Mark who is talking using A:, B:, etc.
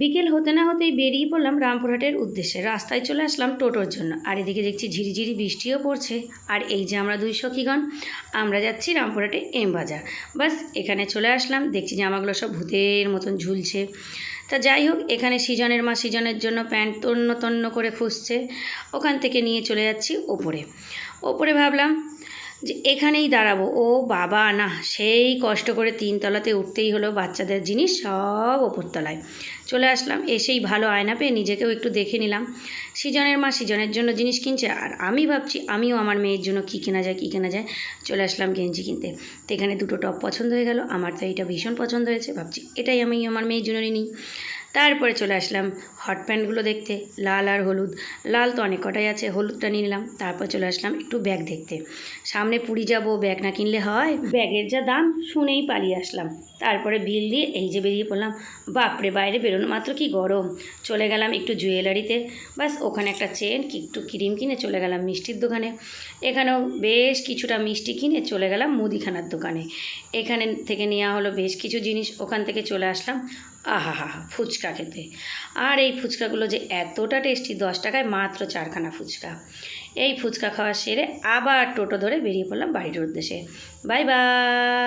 A: বিকেল হতে না হতেই বেরিয়ে পড়লাম রামপুরহাটের উদ্দেশ্যে। রাস্তায় চলে আসলাম টোটোর জন্য। আর এদিকে দেখছি ঝিরিঝিরি বৃষ্টিও পড়ছে। আর এই যে আমরা দুই সখীগণ, আমরা যাচ্ছি রামপুরহাটে এম বাজার। বাস, এখানে চলে আসলাম। দেখছি জামাগুলো সব ভূতের মতন ঝুলছে। তা যাই হোক, এখানে সিজনের মা সিজনের জন্য প্যান্ট তন্ন তন্ন করে খুঁজছে ওখান থেকে নিয়ে চলে যাচ্ছি ওপরে। ওপরে ভাবলাম যে এখানেই দাঁড়াবো। ও বাবা, না, সেই কষ্ট করে তিনতলাতে উঠতেই হলো বাচ্চাদের জিনিস সব ওপরতলায়। চলে আসলাম, এসেই ভালো আয়না পেয়ে নিজেকেও একটু দেখে নিলাম। সিজনের মা সিজনের জন্য জিনিস কিনছে, আর আমি ভাবছি আমিও আমার মেয়ের জন্য কী কেনা যায়, কী কেনা যায়। চলে আসলাম গেঞ্জি কিনতে। তো এখানে দুটো টপ পছন্দ হয়ে গেল, আমার তো এইটা ভীষণ পছন্দ হয়েছে, ভাবছি এটাই আমি আমার মেয়ের জন্য নিই। তারপরে চলে আসলাম হট প্যান্টগুলো দেখতে, লাল আর হলুদ। লাল তো অনেক কটাই আছে, হলুদটা নিলাম, তারপর চলে আসলাম একটু ব্যাগ দেখতে। সামনে পুরী যাব ব্যাগ না কিনলে হয়? ব্যাগের যা দাম শুনেই পালিয়ে আসলাম। তারপরে বিল দিয়ে এই যে বেরিয়ে পড়লাম, বাপরে বাইরে বেরোনো মাত্র কি গরম? চলে গেলাম একটু জুয়েলারিতে বাস ওখানে একটা চেন কি একটু ক্রিম কিনে চলে গেলাম মিষ্টির দোকানে। এখানেও বেশ কিছুটা মিষ্টি কিনে চলে গেলাম মুদিখানার দোকানে। এখানে থেকে নেওয়া হলো বেশ কিছু জিনিস, ওখান থেকে চলে আসলাম আহা হা ফুচকা খেতে। আর এই ফুচকাগুলো যে এতটা টেস্টি দশ টাকায় মাত্র চারখানা ফুচকা। এই ফুচকা খাওয়া সেরে আবার টোটো ধরে বেরিয়ে পড়লাম বাড়ির উদ্দেশ্যে। Bye bye!